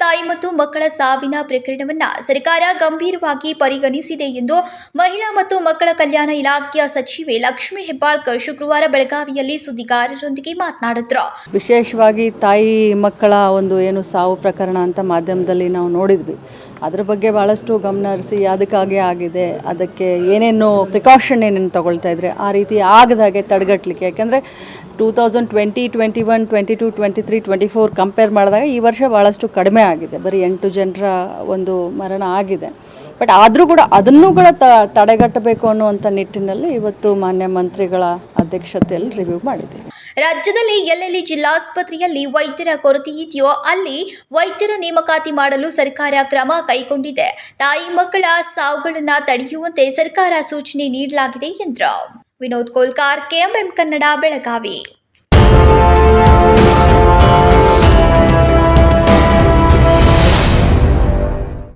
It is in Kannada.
ತಾಯಿ ಮತ್ತು ಮಕ್ಕಳ ಸಾವಿನ ಪ್ರಕರಣವನ್ನು ಸರ್ಕಾರ ಗಂಭೀರವಾಗಿ ಪರಿಗಣಿಸಿದೆ ಎಂದು ಮಹಿಳಾ ಮತ್ತು ಮಕ್ಕಳ ಕಲ್ಯಾಣ ಇಲಾಖೆಯ ಸಚಿವೆ ಲಕ್ಷ್ಮಿ ಹೆಬ್ಬಾಳ್ಕರ್ ಶುಕ್ರವಾರ ಬೆಳಗಾವಿಯಲ್ಲಿ ಸುದ್ದಿಗಾರರೊಂದಿಗೆ ಮಾತನಾಡಿದ್ರು. ವಿಶೇಷವಾಗಿ ತಾಯಿ ಮಕ್ಕಳ ಒಂದು ಏನು ಸಾವು ಪ್ರಕರಣ ಅಂತ ಮಾಧ್ಯಮದಲ್ಲಿ ನಾವು ನೋಡಿದ್ವಿ. ಅದ್ರ ಬಗ್ಗೆ ಭಾಳಷ್ಟು ಗಮನ ಹರಿಸಿ ಅದಕ್ಕಾಗೆ ಆಗಿದೆ. ಅದಕ್ಕೆ ಏನೇನು ಪ್ರಿಕಾಷನ್ ಏನೇನು ತಗೊಳ್ತಾ ಇದ್ರೆ ಆ ರೀತಿ ಆಗದಾಗೆ ತಡೆಗಟ್ಟಲಿಕ್ಕೆ ಯಾಕೆಂದರೆ two thousand twenty twenty one twenty two twenty three twenty four compare ಮಾಡಿದಾಗ ಈ ವರ್ಷ ಭಾಳಷ್ಟು ಕಡಿಮೆ ಆಗಿದೆ. ಬರೀ ಎಂಟು ಜನರ ಒಂದು ಮರಣ ಆಗಿದೆ. ಬಟ್ ಆದರೂ ಕೂಡ ಅದನ್ನು ಕೂಡ ತ, ತಡೆಗಟ್ಟಬೇಕು ಅನ್ನುವಂಥ ನಿಟ್ಟಿನಲ್ಲಿ ಇವತ್ತು ಮಾನ್ಯ ಮಂತ್ರಿಗಳ ಅಧ್ಯಕ್ಷತೆಯಲ್ಲಿ ರಿವ್ಯೂ ಮಾಡಿದ್ದೀವಿ ರಾಜ್ಯದಲ್ಲಿ ಎಲ್ಲೆಲ್ಲಿ ಜಿಲ್ಲಾಸ್ಪತ್ರೆಯಲ್ಲಿ ವೈದ್ಯರ ಕೊರತೆ ಇದೆಯೋ ಅಲ್ಲಿ ವೈದ್ಯರ ನೇಮಕಾತಿ ಮಾಡಲು ಸರ್ಕಾರ ಕ್ರಮ ಕೈಗೊಂಡಿದೆ. ತಾಯಿ ಮಕ್ಕಳ ಸಾವುಗಳನ್ನು ತಡೆಯುವಂತೆ ಸರ್ಕಾರ ಸೂಚನೆ ನೀಡಲಾಗಿದೆ ಎಂದರು. ವಿನೋದ್ ಕೋಲ್ಕಾರ್, ಕೆಎಂಎಂ ಕನ್ನಡ, ಬೆಳಗಾವಿ.